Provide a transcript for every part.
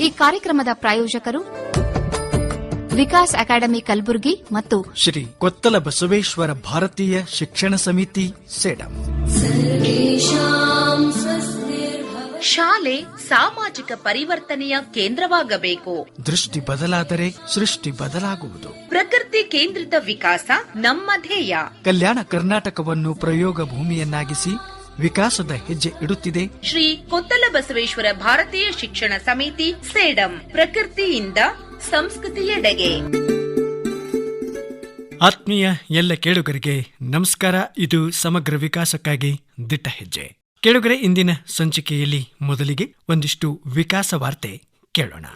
ಈ ಕಾರ್ಯಕ್ರಮದ ಪ್ರಾಯೋಜಕರು ವಿಕಾಸ್ ಅಕಾಡೆಮಿ ಕಲಬುರಗಿ ಮತ್ತು ಶ್ರೀ ಕೊತ್ತಲ ಬಸವೇಶ್ವರ ಭಾರತೀಯ ಶಿಕ್ಷಣ ಸಮಿತಿ ಸೇಡಂ. ಶಾಲೆ ಸಾಮಾಜಿಕ ಪರಿವರ್ತನೆಯ ಕೇಂದ್ರವಾಗಬೇಕು. ದೃಷ್ಟಿ ಬದಲಾದರೆ ಸೃಷ್ಟಿ ಬದಲಾಗುವುದು. ಪ್ರಕೃತಿ ಕೇಂದ್ರಿತ ವಿಕಾಸ ನಮ್ಮ ಧ್ಯೇಯ. ಕಲ್ಯಾಣ ಕರ್ನಾಟಕವನ್ನು ಪ್ರಯೋಗ ಭೂಮಿಯನ್ನಾಗಿಸಿ ವಿಕಾಸದ ಹೆಜ್ಜೆ ಇಡುತ್ತಿದೆ. ಶ್ರೀ ಕೊತ್ತಲ ಬಸವೇಶ್ವರ ಭಾರತೀಯ ಶಿಕ್ಷಣ ಸಮಿತಿ ಸೇಡಂ ಪ್ರಕೃತಿಯಿಂದ ಸಂಸ್ಕೃತಿಯೆಡೆಗೆ ಆತ್ಮೀಯ ಎಲ್ಲ ಕೇಳುಗರಿಗೆ ನಮಸ್ಕಾರ. ಇದು ಸಮಗ್ರ ವಿಕಾಸಕ್ಕಾಗಿ ದಿಟ್ಟ ಹೆಜ್ಜೆ. ಕೇಳುಗರೆ ಇಂದಿನ ಸಂಚಿಕೆಯಲ್ಲಿ ಮೊದಲಿಗೆ ಒಂದಿಷ್ಟು ವಿಕಾಸ ವಾರ್ತೆ ಕೇಳೋಣ.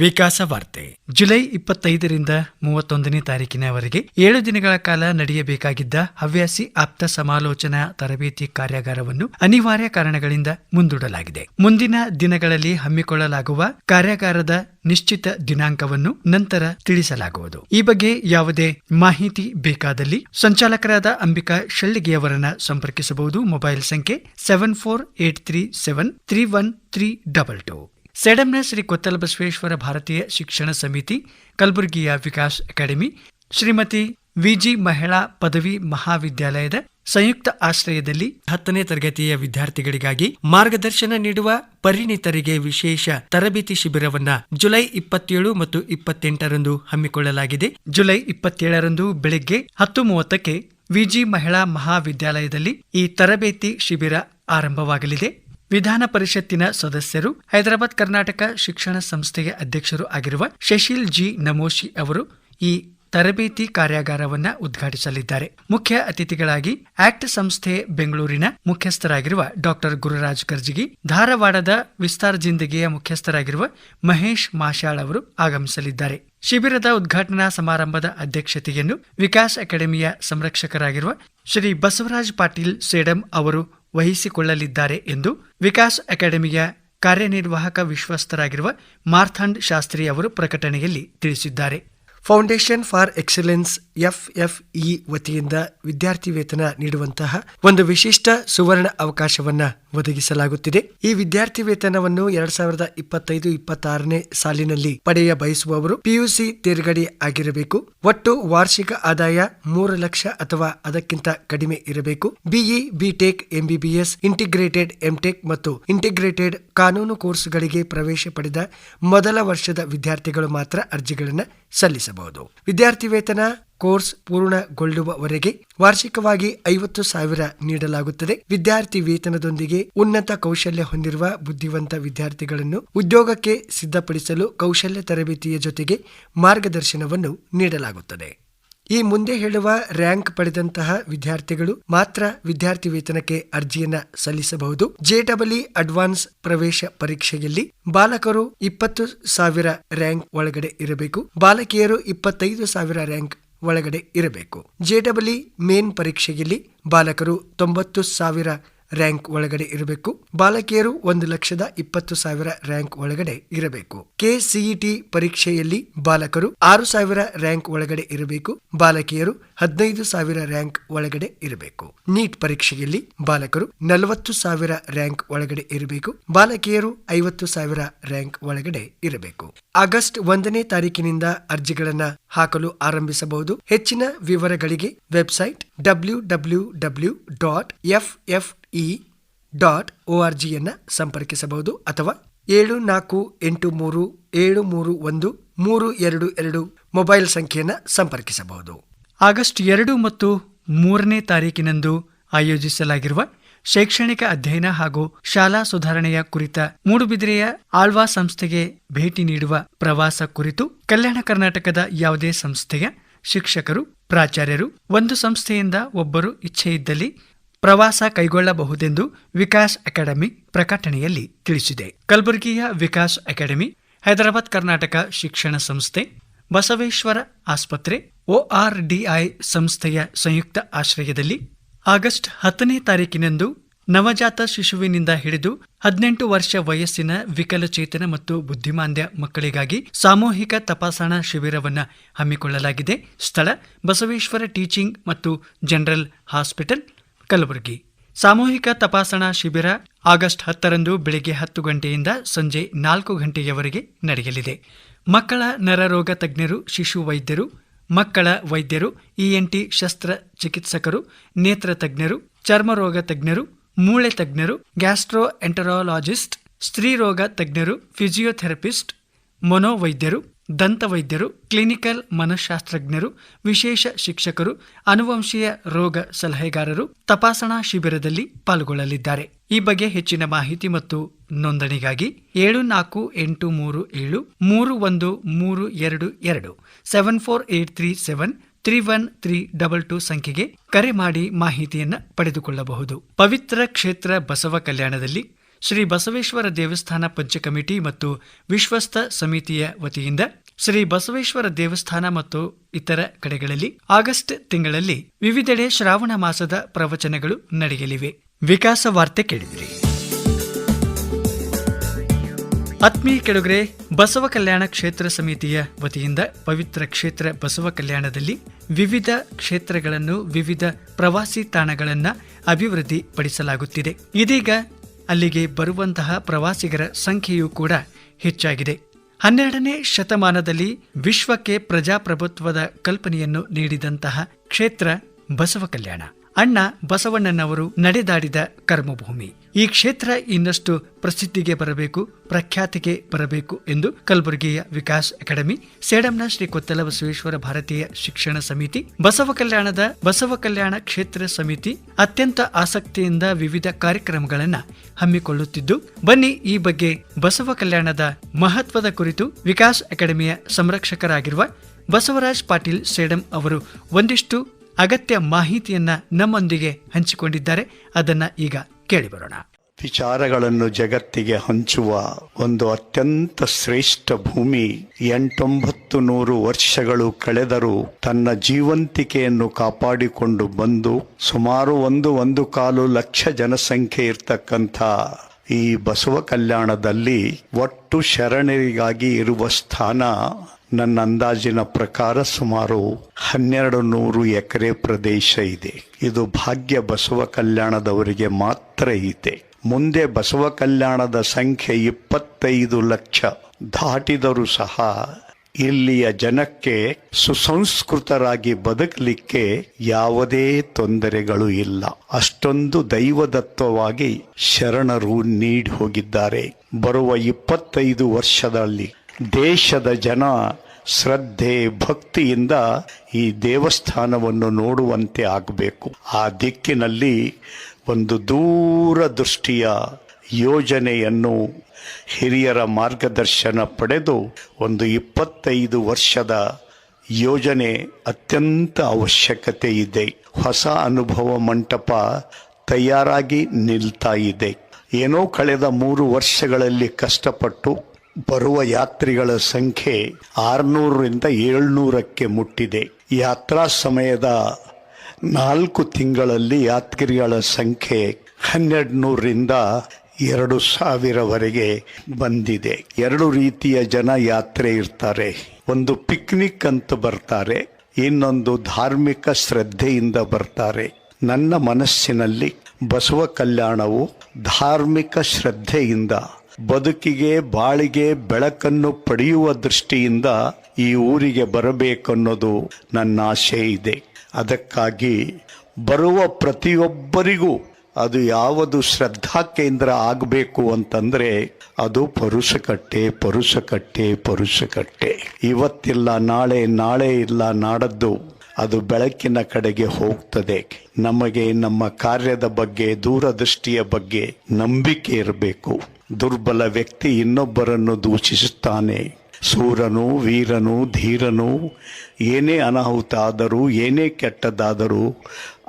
ವಿಕಾಸ ವಾರ್ತೆ ಜುಲೈ ಇಪ್ಪತ್ತೈದರಿಂದ ಮೂವತ್ತೊಂದನೇ ತಾರೀಕಿನವರೆಗೆ ಏಳು ದಿನಗಳ ಕಾಲ ನಡೆಯಬೇಕಾಗಿದ್ದ ಹವ್ಯಾಸಿ ಆಪ್ತ ಸಮಾಲೋಚನಾ ತರಬೇತಿ ಕಾರ್ಯಾಗಾರವನ್ನು ಅನಿವಾರ್ಯ ಕಾರಣಗಳಿಂದ ಮುಂದೂಡಲಾಗಿದೆ. ಮುಂದಿನ ದಿನಗಳಲ್ಲಿ ಹಮ್ಮಿಕೊಳ್ಳಲಾಗುವ ಕಾರ್ಯಾಗಾರದ ನಿಶ್ಚಿತ ದಿನಾಂಕವನ್ನು ನಂತರ ತಿಳಿಸಲಾಗುವುದು. ಈ ಬಗ್ಗೆ ಯಾವುದೇ ಮಾಹಿತಿ ಬೇಕಾದಲ್ಲಿ ಸಂಚಾಲಕರಾದ ಅಂಬಿಕಾ ಶೆಳ್ಳಿಗೆಯವರನ್ನ ಸಂಪರ್ಕಿಸಬಹುದು. ಮೊಬೈಲ್ ಸಂಖ್ಯೆ seven four eight three seven three one three double two. ಸೆಡಂನ Shri Kottala Basaveshwara Bharatiya Shikshana ಸಮಿತಿ, ಕಲಬುರಗಿಯ ವಿಕಾಸ್ ಅಕಾಡೆಮಿ, ಶ್ರೀಮತಿ ವಿಜಿ ಮಹಿಳಾ ಪದವಿ ಮಹಾವಿದ್ಯಾಲಯದ ಸಂಯುಕ್ತ ಆಶ್ರಯದಲ್ಲಿ ಹತ್ತನೇ ತರಗತಿಯ ವಿದ್ಯಾರ್ಥಿಗಳಿಗಾಗಿ ಮಾರ್ಗದರ್ಶನ ನೀಡುವ ಪರಿಣಿತರಿಗೆ ವಿಶೇಷ ತರಬೇತಿ ಶಿಬಿರವನ್ನ ಜುಲೈ ಇಪ್ಪತ್ತೇಳು ಮತ್ತು ಇಪ್ಪತ್ತೆಂಟರಂದು ಹಮ್ಮಿಕೊಳ್ಳಲಾಗಿದೆ. ಜುಲೈ ಇಪ್ಪತ್ತೇಳರಂದು ಬೆಳಗ್ಗೆ ಹತ್ತು ಮೂವತ್ತಕ್ಕೆ ವಿಜಿ ಮಹಿಳಾ ಮಹಾವಿದ್ಯಾಲಯದಲ್ಲಿ ಈ ತರಬೇತಿ ಶಿಬಿರ ಆರಂಭವಾಗಲಿದೆ. ವಿಧಾನ ಪರಿಷತ್ತಿನ ಸದಸ್ಯರು, ಹೈದರಾಬಾದ್ ಕರ್ನಾಟಕ ಶಿಕ್ಷಣ ಸಂಸ್ಥೆಯ ಅಧ್ಯಕ್ಷರು ಆಗಿರುವ ಶಶಿಲ್ ಜಿ ನಮೋಶಿ ಅವರು ಈ ತರಬೇತಿ ಕಾರ್ಯಾಗಾರವನ್ನ ಉದ್ಘಾಟಿಸಲಿದ್ದಾರೆ. ಮುಖ್ಯ ಅತಿಥಿಗಳಾಗಿ ಆಕ್ಟ್ ಸಂಸ್ಥೆ ಬೆಂಗಳೂರಿನ ಮುಖ್ಯಸ್ಥರಾಗಿರುವ ಡಾಕ್ಟರ್ ಗುರುರಾಜ್ ಕರ್ಜಿಗಿ, ಧಾರವಾಡದ ವಿಸ್ತಾರ ಜಿಂದಗಿಯ ಮುಖ್ಯಸ್ಥರಾಗಿರುವ ಮಹೇಶ್ ಮಾಶಾಳ್ ಅವರು ಆಗಮಿಸಲಿದ್ದಾರೆ. ಶಿಬಿರದ ಉದ್ಘಾಟನಾ ಸಮಾರಂಭದ ಅಧ್ಯಕ್ಷತೆಯನ್ನು ವಿಕಾಸ್ ಅಕಾಡೆಮಿಯ ಸಂರಕ್ಷಕರಾಗಿರುವ ಶ್ರೀ ಬಸವರಾಜ್ ಪಾಟೀಲ್ ಸೇಡಂ ಅವರು ವಹಿಸಿಕೊಳ್ಳಲಿದ್ದಾರೆ ಎಂದು ವಿಕಾಸ್ ಅಕಾಡೆಮಿಯ ಕಾರ್ಯನಿರ್ವಾಹಕ ವಿಶ್ವಸ್ತರಾಗಿರುವ ಮಾರ್ಥಾಂಡ್ ಶಾಸ್ತ್ರಿ ಅವರು ಪ್ರಕಟಣೆಯಲ್ಲಿ ತಿಳಿಸಿದ್ದಾರೆ. ಫೌಂಡೇಶನ್ ಫಾರ್ ಎಕ್ಸಲೆನ್ಸ್ ಇ ವತಿಯಿಂದ ವಿದ್ಯಾರ್ಥಿ ವೇತನ ನೀಡುವಂತಹ ಒಂದು ವಿಶಿಷ್ಟ ಸುವರ್ಣ ಅವಕಾಶವನ್ನ ಒದಗಿಸಲಾಗುತ್ತಿದೆ. ಈ ವಿದ್ಯಾರ್ಥಿ ವೇತನವನ್ನು ಎರಡ್ ಸಾವಿರದ ಇಪ್ಪತ್ತೈದು, ಇಪ್ಪತ್ತಾರನೇ ಸಾಲಿನಲ್ಲಿ ಪಡೆಯ ಬಯಸುವವರು ಪಿಯುಸಿ ತೇರ್ಗಡೆ ಆಗಿರಬೇಕು. ಒಟ್ಟು ವಾರ್ಷಿಕ ಆದಾಯ ಮೂರು ಲಕ್ಷ ಅಥವಾ ಅದಕ್ಕಿಂತ ಕಡಿಮೆ ಇರಬೇಕು. BE BTech MBBS integrated MTech ಮತ್ತು ಇಂಟಿಗ್ರೇಟೆಡ್ ಕಾನೂನು ಕೋರ್ಸ್ಗಳಿಗೆ ಪ್ರವೇಶ ಪಡೆದ ಮೊದಲ ವರ್ಷದ ವಿದ್ಯಾರ್ಥಿಗಳು ಮಾತ್ರ ಅರ್ಜಿಗಳನ್ನು ಸಲ್ಲಿಸಬಹುದು. ವಿದ್ಯಾರ್ಥಿ ವೇತನ ಕೋರ್ಸ್ ಪೂರ್ಣಗೊಳ್ಳುವವರೆಗೆ ವಾರ್ಷಿಕವಾಗಿ ಐವತ್ತು ಸಾವಿರ ನೀಡಲಾಗುತ್ತದೆ. ವಿದ್ಯಾರ್ಥಿ ವೇತನದೊಂದಿಗೆ ಉನ್ನತ ಕೌಶಲ್ಯ ಹೊಂದಿರುವ ಬುದ್ಧಿವಂತ ವಿದ್ಯಾರ್ಥಿಗಳನ್ನು ಉದ್ಯೋಗಕ್ಕೆ ಸಿದ್ಧಪಡಿಸಲು ಕೌಶಲ್ಯ ತರಬೇತಿಯ ಜೊತೆಗೆ ಮಾರ್ಗದರ್ಶನವನ್ನು ನೀಡಲಾಗುತ್ತದೆ. ಈ ಮುಂದೆ ಹೇಳುವ ರ್ಯಾಂಕ್ ಪಡೆದಂತಹ ವಿದ್ಯಾರ್ಥಿಗಳು ಮಾತ್ರ ವಿದ್ಯಾರ್ಥಿ ವೇತನಕ್ಕೆ ಅರ್ಜಿಯನ್ನ ಸಲ್ಲಿಸಬಹುದು. ಜೆಡಬ್ಲ್ಇ ಅಡ್ವಾನ್ಸ್ ಪ್ರವೇಶ ಪರೀಕ್ಷೆಯಲ್ಲಿ ಬಾಲಕರು ಇಪ್ಪತ್ತು ಸಾವಿರ ರ್ಯಾಂಕ್ ಒಳಗಡೆ ಇರಬೇಕು. ಬಾಲಕಿಯರು ಇಪ್ಪತ್ತೈದು ಸಾವಿರ ರ್ಯಾಂಕ್ ಒಳಗಡೆ ಇರಬೇಕು. ಜೆಡಬ್ಲ್ಇ ಮೇನ್ ಪರೀಕ್ಷೆಯಲ್ಲಿ ಬಾಲಕರು ತೊಂಬತ್ತು ಸಾವಿರ ರ್ಯಾಂಕ್ ಒಳಗಡೆ ಇರಬೇಕು. ಬಾಲಕಿಯರು ಒಂದು ಲಕ್ಷದ ಇಪ್ಪತ್ತು ಸಾವಿರ ರ್ಯಾಂಕ್ ಒಳಗಡೆ ಇರಬೇಕು. ಕೆಸಿಇಟಿ ಪರೀಕ್ಷೆಯಲ್ಲಿ ಬಾಲಕರು ಆರು ಸಾವಿರ ರ್ಯಾಂಕ್ ಒಳಗಡೆ ಇರಬೇಕು. ಬಾಲಕಿಯರು ಹದಿನೈದು ಸಾವಿರ ರ್ಯಾಂಕ್ ಒಳಗಡೆ ಇರಬೇಕು. ನೀಟ್ ಪರೀಕ್ಷೆಯಲ್ಲಿ ಬಾಲಕರು ನಲವತ್ತು ಸಾವಿರ ರ್ಯಾಂಕ್ ಒಳಗಡೆ ಇರಬೇಕು. ಬಾಲಕಿಯರು ಐವತ್ತು ಸಾವಿರ ರ್ಯಾಂಕ್ ಒಳಗಡೆ ಇರಬೇಕು. ಆಗಸ್ಟ್ ಒಂದನೇ ತಾರೀಕಿನಿಂದ ಅರ್ಜಿಗಳನ್ನ ಹಾಕಲು ಆರಂಭಿಸಬಹುದು. ಹೆಚ್ಚಿನ ವಿವರಗಳಿಗೆ website W W W dot F F E dot O R ಜಿಯನ್ನು ಸಂಪರ್ಕಿಸಬಹುದು ಅಥವಾ ಏಳು ನಾಲ್ಕು ಎಂಟು ಮೂರು ಏಳು ಮೂರು ಒಂದು ಮೂರು ಎರಡು ಎರಡು ಮೊಬೈಲ್ ಸಂಖ್ಯೆಯನ್ನು ಸಂಪರ್ಕಿಸಬಹುದು. ಆಗಸ್ಟ್ ಎರಡು ಮತ್ತು ಮೂರನೇ ತಾರೀಕಿನಂದು ಆಯೋಜಿಸಲಾಗಿರುವ ಶೈಕ್ಷಣಿಕ ಅಧ್ಯಯನ ಹಾಗೂ ಶಾಲಾ ಸುಧಾರಣೆಯ ಕುರಿತ ಮೂಡುಬಿದಿರೆಯ ಆಳ್ವಾ ಸಂಸ್ಥೆಗೆ ಭೇಟಿ ನೀಡುವ ಪ್ರವಾಸ ಕುರಿತು ಕಲ್ಯಾಣ ಕರ್ನಾಟಕದ ಯಾವುದೇ ಸಂಸ್ಥೆಯ ಶಿಕ್ಷಕರು, ಪ್ರಾಚಾರ್ಯರು, ಒಂದು ಸಂಸ್ಥೆಯಿಂದ ಒಬ್ಬರು ಇಚ್ಛೆ ಇದ್ದಲ್ಲಿ ಪ್ರವಾಸ ಕೈಗೊಳ್ಳಬಹುದೆಂದು ವಿಕಾಸ್ ಅಕಾಡೆಮಿ ಪ್ರಕಟಣೆಯಲ್ಲಿ ತಿಳಿಸಿದೆ. ಕಲಬುರಗಿಯ ವಿಕಾಸ್ ಅಕಾಡೆಮಿ, ಹೈದರಾಬಾದ್ ಕರ್ನಾಟಕ ಶಿಕ್ಷಣ ಸಂಸ್ಥೆ, ಬಸವೇಶ್ವರ ಆಸ್ಪತ್ರೆ ಒಆರ್ಡಿಐ ಸಂಸ್ಥೆಯ ಸಂಯುಕ್ತ ಆಶ್ರಯದಲ್ಲಿ ಆಗಸ್ಟ್ ಹತ್ತನೇ ತಾರೀಕಿನಂದು ನವಜಾತ ಶಿಶುವಿನಿಂದ ಹಿಡಿದು ಹದಿನೆಂಟು ವರ್ಷ ವಯಸ್ಸಿನ ವಿಕಲಚೇತನ ಮತ್ತು ಬುದ್ಧಿಮಾಂದ್ಯ ಮಕ್ಕಳಿಗಾಗಿ ಸಾಮೂಹಿಕ ತಪಾಸಣಾ ಶಿಬಿರವನ್ನು ಹಮ್ಮಿಕೊಳ್ಳಲಾಗಿದೆ. ಸ್ಥಳ ಬಸವೇಶ್ವರ ಟೀಚಿಂಗ್ ಮತ್ತು ಜನರಲ್ ಹಾಸ್ಪಿಟಲ್ ಕಲಬುರಗಿ. ಸಾಮೂಹಿಕ ತಪಾಸಣಾ ಶಿಬಿರ ಆಗಸ್ಟ್ ಹತ್ತರಂದು ಬೆಳಿಗ್ಗೆ ಹತ್ತು ಗಂಟೆಯಿಂದ ಸಂಜೆ ನಾಲ್ಕು ಗಂಟೆಯವರೆಗೆ ನಡೆಯಲಿದೆ. ಮಕ್ಕಳ ನರರೋಗ ತಜ್ಞರು, ಶಿಶು ವೈದ್ಯರು, ಮಕ್ಕಳ ವೈದ್ಯರು ಇಎನ್ಟಿ ಶಸ್ತ್ರ ಚಿಕಿತ್ಸಕರು, ನೇತ್ರ ತಜ್ಞರು ಚರ್ಮರೋಗ ತಜ್ಞರು, ಮೂಳೆ ತಜ್ಞರು, ಗ್ಯಾಸ್ಟ್ರೋ ಎಂಟರಾಲಜಿಸ್ಟ್ ಸ್ತ್ರೀರೋಗ ತಜ್ಞರು, ಫಿಸಿಯೋಥೆರಪಿಸ್ಟ್, ಮನೋವೈದ್ಯರು ದಂತವೈದ್ಯರು, ಕ್ಲಿನಿಕಲ್ ಮನಃಶಾಸ್ತ್ರಜ್ಞರು, ವಿಶೇಷ ಶಿಕ್ಷಕರು, ಅನುವಂಶೀಯ ರೋಗ ಸಲಹೆಗಾರರು ತಪಾಸಣಾ ಶಿಬಿರದಲ್ಲಿ ಪಾಲ್ಗೊಳ್ಳಲಿದ್ದಾರೆ. ಈ ಬಗ್ಗೆ ಹೆಚ್ಚಿನ ಮಾಹಿತಿ ಮತ್ತು ನೋಂದಣಿಗಾಗಿ ಏಳು ನಾಲ್ಕು ಎಂಟು ಮೂರು ಏಳು ಮೂರು ಒಂದು ಮೂರು ಎರಡು ಎರಡು seven four eight three seven three one three double two ಸಂಖ್ಯೆಗೆ ಕರೆ ಮಾಡಿ ಮಾಹಿತಿಯನ್ನು ಪಡೆದುಕೊಳ್ಳಬಹುದು. ಪವಿತ್ರ ಕ್ಷೇತ್ರ ಬಸವ ಕಲ್ಯಾಣದಲ್ಲಿ ಶ್ರೀ ಬಸವೇಶ್ವರ ದೇವಸ್ಥಾನ ಪಂಚ ಕಮಿಟಿ ಮತ್ತು ವಿಶ್ವಸ್ತ ಸಮಿತಿಯ ವತಿಯಿಂದ ಶ್ರೀ ಬಸವೇಶ್ವರ ದೇವಸ್ಥಾನ ಮತ್ತು ಇತರ ಕಡೆಗಳಲ್ಲಿ ಆಗಸ್ಟ್ ತಿಂಗಳಲ್ಲಿ ವಿವಿಧೆಡೆ ಶ್ರಾವಣ ಮಾಸದ ಪ್ರವಚನಗಳು ನಡೆಯಲಿವೆ. ವಿಕಾಸ ವಾರ್ತೆ ಕೇಳಿದಿರಿ. ಆತ್ಮೀಯ ಕೆಳಗರೆ ಬಸವ ಕಲ್ಯಾಣ ಕ್ಷೇತ್ರ ಸಮಿತಿಯ ವತಿಯಿಂದ ಪವಿತ್ರ ಕ್ಷೇತ್ರ ಬಸವ ಕಲ್ಯಾಣದಲ್ಲಿ ವಿವಿಧ ಕ್ಷೇತ್ರಗಳನ್ನು ವಿವಿಧ ಪ್ರವಾಸಿ ತಾಣಗಳನ್ನು ಅಭಿವೃದ್ಧಿಪಡಿಸಲಾಗುತ್ತಿದೆ. ಇದೀಗ ಅಲ್ಲಿಗೆ ಬರುವಂತಹ ಪ್ರವಾಸಿಗರ ಸಂಖ್ಯೆಯೂ ಕೂಡ ಹೆಚ್ಚಾಗಿದೆ. ಹನ್ನೆರಡನೇ ಶತಮಾನದಲ್ಲಿ ವಿಶ್ವಕ್ಕೆ ಪ್ರಜಾಪ್ರಭುತ್ವದ ಕಲ್ಪನೆಯನ್ನು ನೀಡಿದಂತಹ ಕ್ಷೇತ್ರ ಬಸವ ಕಲ್ಯಾಣ. ಅಣ್ಣ ಬಸವಣ್ಣನವರು ನಡೆದಾಡಿದ ಕರ್ಮಭೂಮಿ. ಈ ಕ್ಷೇತ್ರ ಇನ್ನಷ್ಟು ಪ್ರಸಿದ್ಧಿಗೆ ಬರಬೇಕು, ಪ್ರಖ್ಯಾತಿಗೆ ಬರಬೇಕು ಎಂದು ಕಲಬುರಗಿಯ ವಿಕಾಸ್ ಅಕಾಡೆಮಿ, ಸೇಡಂನ ಶ್ರೀ ಕೊತ್ತಲ ಬಸವೇಶ್ವರ ಭಾರತೀಯ ಶಿಕ್ಷಣ ಸಮಿತಿ, ಬಸವ ಕಲ್ಯಾಣದ ಬಸವ ಕಲ್ಯಾಣ ಕ್ಷೇತ್ರ ಸಮಿತಿ ಅತ್ಯಂತ ಆಸಕ್ತಿಯಿಂದ ವಿವಿಧ ಕಾರ್ಯಕ್ರಮಗಳನ್ನು ಹಮ್ಮಿಕೊಳ್ಳುತ್ತಿದ್ದು, ಬನ್ನಿ ಈ ಬಗ್ಗೆ ಬಸವ ಕಲ್ಯಾಣದ ಮಹತ್ವದ ಕುರಿತು ವಿಕಾಸ್ ಅಕಾಡೆಮಿಯ ಸಂರಕ್ಷಕರಾಗಿರುವ ಬಸವರಾಜ್ ಪಾಟೀಲ್ ಸೇಡಂ ಅವರು ಒಂದಿಷ್ಟು ಅಗತ್ಯ ಮಾಹಿತಿಯನ್ನ ನಮ್ಮೊಂದಿಗೆ ಹಂಚಿಕೊಂಡಿದ್ದಾರೆ. ಅದನ್ನ ಈಗ ಕೇಳಿಬರೋಣ ವಿಚಾರಗಳನ್ನು ಜಗತ್ತಿಗೆ ಹಂಚುವ ಒಂದು ಅತ್ಯಂತ ಶ್ರೇಷ್ಠ ಭೂಮಿ ಎಂಟೊಂಬತ್ತು ನೂರು ವರ್ಷಗಳು ಕಳೆದರೂ ತನ್ನ ಜೀವಂತಿಕೆಯನ್ನು ಕಾಪಾಡಿಕೊಂಡು ಬಂದು ಸುಮಾರು ಒಂದು ಒಂದು ಕಾಲು ಲಕ್ಷ ಜನಸಂಖ್ಯೆ ಇರ್ತಕ್ಕಂಥ ಈ ಬಸವ ಕಲ್ಯಾಣದಲ್ಲಿ ಒಟ್ಟು ಶರಣರಿಗಾಗಿ ಇರುವ ಸ್ಥಾನ ನನ್ನ ಅಂದಾಜಿನ ಪ್ರಕಾರ ಸುಮಾರು ಹನ್ನೆರಡು ನೂರು ಎಕರೆ ಪ್ರದೇಶ ಇದೆ. ಇದು ಭಾಗ್ಯ ಬಸವ ಕಲ್ಯಾಣದವರಿಗೆ ಮಾತ್ರ ಇದೆ. ಮುಂದೆ ಬಸವ ಕಲ್ಯಾಣದ ಸಂಖ್ಯೆ ಇಪ್ಪತ್ತೈದು ಲಕ್ಷ. ದಾಟಿದರೂ ಸಹ ಇಲ್ಲಿಯ ಜನಕ್ಕೆ ಸುಸಂಸ್ಕೃತರಾಗಿ ಬದುಕಲಿಕ್ಕೆ ಯಾವುದೇ ತೊಂದರೆಗಳು ಇಲ್ಲ. ಅಷ್ಟೊಂದು ದೈವದತ್ವವಾಗಿ ಶರಣರು ನೀಡಿ ಹೋಗಿದ್ದಾರೆ. ಬರುವ ಇಪ್ಪತ್ತೈದು ವರ್ಷದಲ್ಲಿ ದೇಶದ ಜನ ಶ್ರದ್ಧೆ, ಭಕ್ತಿಯಿಂದ ಈ ದೇವಸ್ಥಾನವನ್ನು ನೋಡುವಂತೆ ಆಗಬೇಕು. ಆ ದಿಕ್ಕಿನಲ್ಲಿ ಒಂದು ದೂರದೃಷ್ಟಿಯ ಯೋಜನೆಯನ್ನು ಹಿರಿಯರ ಮಾರ್ಗದರ್ಶನ ಪಡೆದು ಒಂದು ಇಪ್ಪತ್ತೈದು ವರ್ಷದ ಯೋಜನೆ ಅತ್ಯಂತ ಅವಶ್ಯಕತೆ ಇದೆ. ಹೊಸ ಅನುಭವ ಮಂಟಪ ತಯಾರಾಗಿ ನಿಲ್ತಾ ಇದೆ. ಏನೋ ಕಳೆದ ಮೂರು ವರ್ಷಗಳಲ್ಲಿ ಕಷ್ಟಪಟ್ಟು ಬರುವ ಯಾತ್ರಿಗಳ ಸಂಖ್ಯೆ ಆರುನೂರರಿಂದ ಏಳ್ನೂರಕ್ಕೆ ಮುಟ್ಟಿದೆ. ಯಾತ್ರಾ ಸಮಯದ ನಾಲ್ಕು ತಿಂಗಳಲ್ಲಿ ಯಾತ್ರಿಗಳ ಸಂಖ್ಯೆ ಹನ್ನೆರಡು ನೂರರಿಂದ ಎರಡು ಸಾವಿರವರೆಗೆ ಬಂದಿದೆ. ಎರಡು ರೀತಿಯ ಜನ ಯಾತ್ರೆ ಇರ್ತಾರೆ. ಒಂದು ಪಿಕ್ನಿಕ್ ಅಂತ ಬರ್ತಾರೆ, ಇನ್ನೊಂದು ಧಾರ್ಮಿಕ ಶ್ರದ್ಧೆಯಿಂದ ಬರ್ತಾರೆ. ನನ್ನ ಮನಸ್ಸಿನಲ್ಲಿ ಬಸವ ಕಲ್ಯಾಣವು ಧಾರ್ಮಿಕ ಶ್ರದ್ಧೆಯಿಂದ ಬದುಕಿಗೆ, ಬಾಳಿಗೆ ಬೆಳಕನ್ನು ಪಡೆಯುವ ದೃಷ್ಟಿಯಿಂದ ಈ ಊರಿಗೆ ಬರಬೇಕನ್ನೋದು ನನ್ನ ಆಶೆ ಇದೆ. ಅದಕ್ಕಾಗಿ ಬರುವ ಪ್ರತಿಯೊಬ್ಬರಿಗೂ ಅದು ಯಾವುದು ಶ್ರದ್ಧಾ ಕೇಂದ್ರ ಆಗಬೇಕು ಅಂತಂದ್ರೆ ಅದು ಪರುಷಕಟ್ಟೆ ಪರುಷಕಟ್ಟೆ ಪರುಷಕಟ್ಟೆ. ಇವತ್ತಿಲ್ಲ, ನಾಳೆ ನಾಳೆ ಇಲ್ಲ ನಾಡದ್ದು ಅದು ಬೆಳಕಿನ ಕಡೆಗೆ ಹೋಗ್ತದೆ. ನಮಗೆ ನಮ್ಮ ಕಾರ್ಯದ ಬಗ್ಗೆ, ದೂರದೃಷ್ಟಿಯ ಬಗ್ಗೆ ನಂಬಿಕೆ ಇರಬೇಕು. ದುರ್ಬಲ ವ್ಯಕ್ತಿ ಇನ್ನೊಬ್ಬರನ್ನು ದೂಷಿಸುತ್ತಾನೆ. ಸೂರನು ವೀರನು ಧೀರನು ಏನೇ ಅನಾಹುತ ಆದರೂ ಏನೇ ಕೆಟ್ಟದ್ದಾದರೂ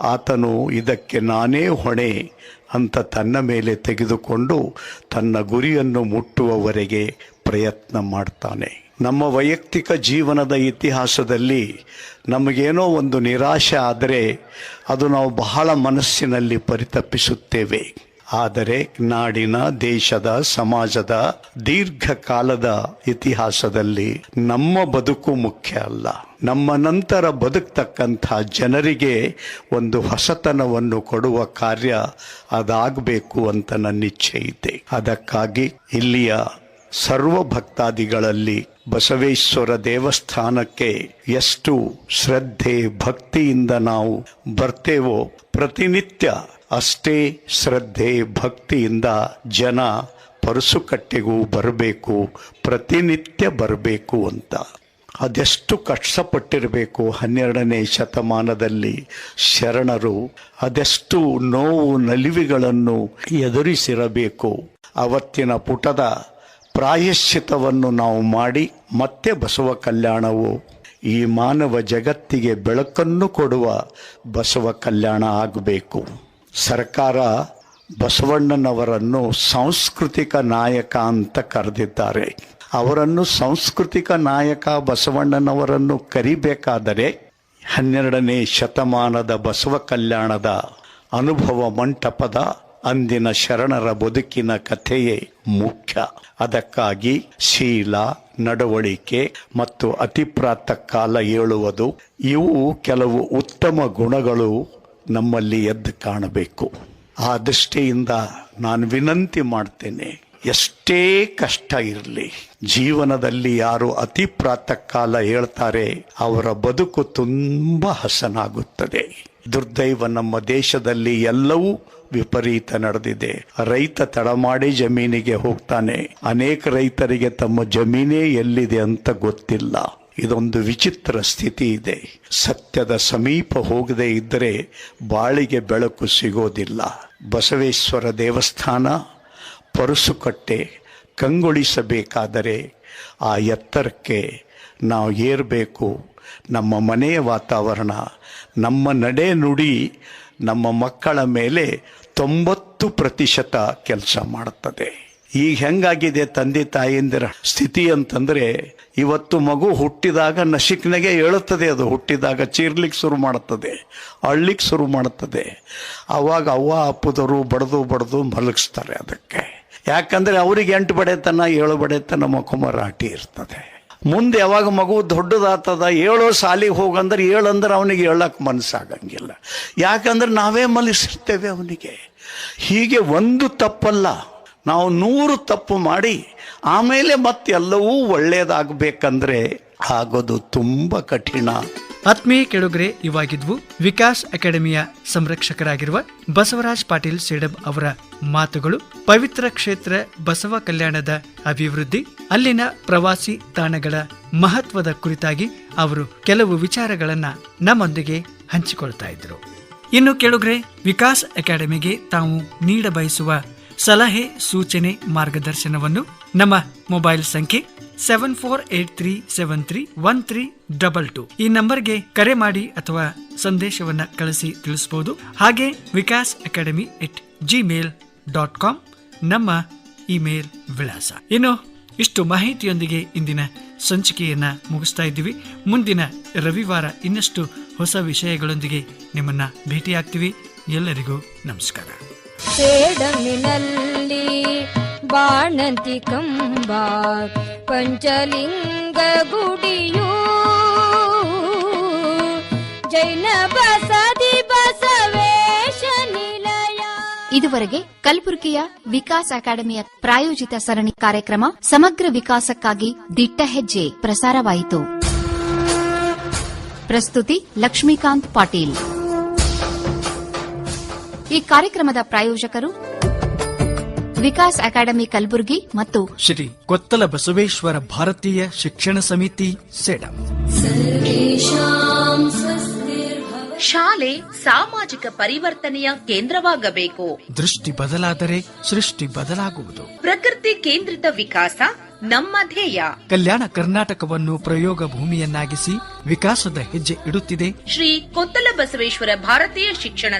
ಆತನು ಇದಕ್ಕೆ ನಾನೇ ಹೊಣೆ ಅಂತ ತನ್ನ ಮೇಲೆ ತೆಗೆದುಕೊಂಡು ತನ್ನ ಗುರಿಯನ್ನು ಮುಟ್ಟುವವರೆಗೆ ಪ್ರಯತ್ನ ಮಾಡ್ತಾನೆ. ನಮ್ಮ ವೈಯಕ್ತಿಕ ಜೀವನದ ಇತಿಹಾಸದಲ್ಲಿ ನಮಗೇನೋ ಒಂದು ನಿರಾಶೆ ಆದರೆ ಅದು ನಾವು ಬಹಳ ಮನಸ್ಸಿನಲ್ಲಿ ಪರಿತಪಿಸುತ್ತೇವೆ. ಆದರೆ ನಾಡಿನ ದೇಶದ ಸಮಾಜದ ದೀರ್ಘಕಾಲದ ಇತಿಹಾಸದಲ್ಲಿ ನಮ್ಮ ಬದುಕು ಮುಖ್ಯ ಅಲ್ಲ. ನಮ್ಮ ನಂತರ ಬದುಕ್ತಕ್ಕಂಥ ಜನರಿಗೆ ಒಂದು ಹೊಸತನವನ್ನು ಕೊಡುವ ಕಾರ್ಯ ಅದಾಗಬೇಕು ಅಂತ ನನ್ನ ಇಚ್ಛೆ ಇದೆ. ಅದಕ್ಕಾಗಿ ಇಲ್ಲಿಯ ಸರ್ವ ಭಕ್ತಾದಿಗಳಲ್ಲಿ ಬಸವೇಶ್ವರ ದೇವಸ್ಥಾನಕ್ಕೆ ಎಷ್ಟು ಶ್ರದ್ಧೆ, ಭಕ್ತಿಯಿಂದ ನಾವು ಬರ್ತೇವೋ ಪ್ರತಿನಿತ್ಯ ಅಷ್ಟೇ ಶ್ರದ್ಧೆ ಭಕ್ತಿಯಿಂದ ಜನ ಪರಸುಕಟ್ಟೆಗೂ ಬರಬೇಕು, ಪ್ರತಿನಿತ್ಯ ಬರಬೇಕು ಅಂತ. ಅದೆಷ್ಟು ಕಷ್ಟಪಟ್ಟಿರಬೇಕು ಹನ್ನೆರಡನೇ ಶತಮಾನದಲ್ಲಿ ಶರಣರು. ಅದೆಷ್ಟು ನೋವು ನಲಿವಿಗಳನ್ನು ಎದುರಿಸಿರಬೇಕು. ಅವತ್ತಿನ ಪುಟದ ಪ್ರಾಯಶ್ಚಿತವನ್ನು ನಾವು ಮಾಡಿ ಮತ್ತೆ ಬಸವ ಕಲ್ಯಾಣವು ಈ ಮಾನವ ಜಗತ್ತಿಗೆ ಬೆಳಕನ್ನು ಕೊಡುವ ಬಸವ ಕಲ್ಯಾಣ ಆಗಬೇಕು. ಸರ್ಕಾರ ಬಸವಣ್ಣನವರನ್ನು ಸಾಂಸ್ಕೃತಿಕ ನಾಯಕ ಅಂತ ಕರೆದಿದ್ದಾರೆ. ಅವರನ್ನು ಸಾಂಸ್ಕೃತಿಕ ನಾಯಕ ಬಸವಣ್ಣನವರನ್ನು ಕರಿಬೇಕಾದರೆ ಹನ್ನೆರಡನೇ ಶತಮಾನದ ಬಸವ ಕಲ್ಯಾಣದ ಅನುಭವ ಮಂಟಪದ ಅಂದಿನ ಶರಣರ ಬದುಕಿನ ಕಥೆಯೇ ಮುಖ್ಯ. ಅದಕ್ಕಾಗಿ ಶೀಲ, ನಡವಳಿಕೆ ಮತ್ತು ಅತಿಪ್ರಾತ ಕಾಲ ಹೇಳುವುದು ಇವು ಕೆಲವು ಉತ್ತಮ ಗುಣಗಳು ನಮ್ಮಲ್ಲಿ ಎದ್ದು ಕಾಣಬೇಕು. ಆ ದೃಷ್ಟಿಯಿಂದ ನಾನು ವಿನಂತಿ ಮಾಡ್ತೇನೆ, ಎಷ್ಟೇ ಕಷ್ಟ ಇರಲಿ, ಜೀವನದಲ್ಲಿ ಯಾರು ಅತಿ ಪ್ರಾತಃ ಕಾಲ ಹೇಳ್ತಾರೆ, ಅವರ ಬದುಕು ತುಂಬಾ ಹಸನಾಗುತ್ತದೆ. ದುರ್ದೈವ ನಮ್ಮ ದೇಶದಲ್ಲಿ ಎಲ್ಲವೂ ವಿಪರೀತ ನಡೆದಿದೆ. ರೈತ ತಡಮಾಡಿ ಜಮೀನಿಗೆ ಹೋಗ್ತಾನೆ. ಅನೇಕ ರೈತರಿಗೆ ತಮ್ಮ ಜಮೀನೇ ಎಲ್ಲಿದೆ ಅಂತ ಗೊತ್ತಿಲ್ಲ. ಇದೊಂದು ವಿಚಿತ್ರ ಸ್ಥಿತಿ ಇದೆ. ಸತ್ಯದ ಸಮೀಪ ಹೋಗದೇ ಇದ್ದರೆ ಬಾಳಿಗೆ ಬೆಳಕು ಸಿಗೋದಿಲ್ಲ. ಬಸವೇಶ್ವರ ದೇವಸ್ಥಾನ, ಪರಸುಕಟ್ಟೆ ಕಂಗೊಳಿಸಬೇಕಾದರೆ ಆ ಎತ್ತರಕ್ಕೆ ನಾವು ಏರಬೇಕು. ನಮ್ಮ ಮನೆಯ ವಾತಾವರಣ, ನಮ್ಮ ನಡೆ ನುಡಿ, ನಮ್ಮ ಮಕ್ಕಳ ಮೇಲೆ ತೊಂಬತ್ತು ಪ್ರತಿಶತ ಕೆಲಸ ಮಾಡುತ್ತದೆ ಈಗ ಹೆಂಗಾಗಿದೆ ತಂದೆ ತಾಯಿಂದಿರ ಸ್ಥಿತಿ ಅಂತಂದ್ರೆ ಇವತ್ತು ಮಗು ಹುಟ್ಟಿದಾಗ ನಶಿಕ್ನಾಗೆ ಹೇಳುತ್ತದೆ ಅದು. ಹುಟ್ಟಿದಾಗ ಚೀರ್ಲಿಕ್ಕೆ ಶುರು ಮಾಡುತ್ತದೆ ಅಳ್ಲಿಕ್ಕೆ ಶುರು ಮಾಡುತ್ತದೆ ಅವಾಗ ಅವ್ವ ಅಪ್ಪದವರು ಬಡದು ಬಡದು ಮಲಗಿಸ್ತಾರೆ ಅದಕ್ಕೆ. ಯಾಕಂದ್ರೆ ಅವ್ರಿಗೆ ಎಂಟು ಬಡೆತನ, ಏಳು ಬಡೆತನ ಮಕ್ಕಮರಾಟಿ ಇರ್ತದೆ. ಮುಂದೆ ಯಾವಾಗ ಮಗು ದೊಡ್ಡದಾಗ್ತದ ಏಳೋ ಸಾಲಿಗೆ ಹೋಗಂದ್ರೆ ಏಳಂದ್ರೆ ಅವನಿಗೆ ಹೇಳಕ್ ಮನಸ್ಸಾಗಂಗಿಲ್ಲ. ಯಾಕಂದ್ರೆ ನಾವೇ ಮಲಗಿಸಿರ್ತೇವೆ ಅವನಿಗೆ. ಹೀಗೆ ಒಂದು ತಪ್ಪಲ್ಲ. ನಾವು ನೂರು ತಪ್ಪು ಮಾಡಿ ಆಮೇಲೆ ಮತ್ತೆಲ್ಲವೂ ಒಳ್ಳೇದಾಗಬೇಕಂದ್ರೆ ಆಗೋದು ತುಂಬ ಕಠಿಣ. ಆತ್ಮೀಯ ಕೆಡುಗರೆ ಇವಾಗಿದ್ವು ವಿಕಾಸ್ ಅಕಾಡೆಮಿಯ ಸಂರಕ್ಷಕರಾಗಿರುವ ಬಸವರಾಜ್ ಪಾಟೀಲ್ ಸೇಡಬ್ ಅವರ ಮಾತುಗಳು. ಪವಿತ್ರ ಕ್ಷೇತ್ರ ಬಸವ ಕಲ್ಯಾಣದ ಅಭಿವೃದ್ಧಿ, ಅಲ್ಲಿನ ಪ್ರವಾಸಿ ತಾಣಗಳ ಮಹತ್ವದ ಕುರಿತಾಗಿ ಅವರು ಕೆಲವು ವಿಚಾರಗಳನ್ನ ನಮ್ಮೊಂದಿಗೆ ಹಂಚಿಕೊಳ್ತಾ ಇದ್ರು. ಇನ್ನು ಕೆಳುಗ್ರೆ, ವಿಕಾಸ್ ಅಕಾಡೆಮಿಗೆ ತಾವು ನೀಡ ಬಯಸುವ ಸಲಹೆ, ಸೂಚನೆ, ಮಾರ್ಗದರ್ಶನವನ್ನು ನಮ್ಮ ಮೊಬೈಲ್ ಸಂಖ್ಯೆ seven four eight three seven three one three double two ಈ ನಂಬರ್ಗೆ ಕರೆ ಮಾಡಿ ಅಥವಾ ಸಂದೇಶವನ್ನ ಕಳಿಸಿ ತಿಳಿಸಬಹುದು ಹಾಗೆ Vikas academy at Gmail dot com ನಮ್ಮ ಇಮೇಲ್ ವಿಳಾಸ. ಇನ್ನು ಇಷ್ಟು ಮಾಹಿತಿಯೊಂದಿಗೆ ಇಂದಿನ ಸಂಚಿಕೆಯನ್ನ ಮುಗಿಸ್ತಾ ಇದ್ದೀವಿ. ಮುಂದಿನ ರವಿವಾರ ಇನ್ನಷ್ಟು ಹೊಸ ವಿಷಯಗಳೊಂದಿಗೆ ನಿಮ್ಮನ್ನ ಭೇಟಿಯಾಗ್ತೀವಿ. ಎಲ್ಲರಿಗೂ ನಮಸ್ಕಾರ. ಸೇಡಮಿನಲ್ಲಿ ಬಾಣಂತಿ ಕಂಬ ಪಂಚಲಿಂಗ ಗುಡಿಯು. ಜೈನ ಬಸದಿ ಬಸವೇಶ ನಿಲಯ. ಇದುವರೆಗೆ ಕಲಬುರಗಿಯ ವಿಕಾಸ್ ಅಕಾಡೆಮಿಯ ಪ್ರಾಯೋಜಿತ ಸರಣಿ ಕಾರ್ಯಕ್ರಮ ಸಮಗ್ರ ವಿಕಾಸಕ್ಕಾಗಿ ದಿಟ್ಟ ಹೆಜ್ಜೆ ಪ್ರಸಾರವಾಯಿತು. ಪ್ರಸ್ತುತಿ ಲಕ್ಷ್ಮೀಕಾಂತ್ ಪಾಟೀಲ್. ಈ ಕಾರ್ಯಕ್ರಮದ ಪ್ರಾಯೋಜಕರು ವಿಕಾಸ್ ಅಕಾಡೆಮಿ ಕಲಬುರಗಿ ಮತ್ತು ಶ್ರೀ ಕೊತ್ತಲ ಬಸವೇಶ್ವರ ಭಾರತೀಯ ಶಿಕ್ಷಣ ಸಮಿತಿ ಸೆಡಂ. ಶಾಲೆ ಸಾಮಾಜಿಕ ಪರಿವರ್ತನೆಯ ಕೇಂದ್ರವಾಗಬೇಕು. ದೃಷ್ಟಿ ಬದಲಾದರೆ ಸೃಷ್ಟಿ ಬದಲಾಗುವುದು. ಪ್ರಕೃತಿ ಕೇಂದ್ರಿತ ವಿಕಾಸ ನಮ್ಮ ಧ್ಯೇಯ. ಕಲ್ಯಾಣ ಕರ್ನಾಟಕವನ್ನು ಪ್ರಯೋಗ ಭೂಮಿಯನ್ನಾಗಿಸಿ ವಿಕಾಸದ ಹೆಜ್ಜೆ ಇಡುತ್ತಿದೆ. ಶ್ರೀ ಕೊತ್ತಲ ಬಸವೇಶ್ವರ ಭಾರತೀಯ ಶಿಕ್ಷಣ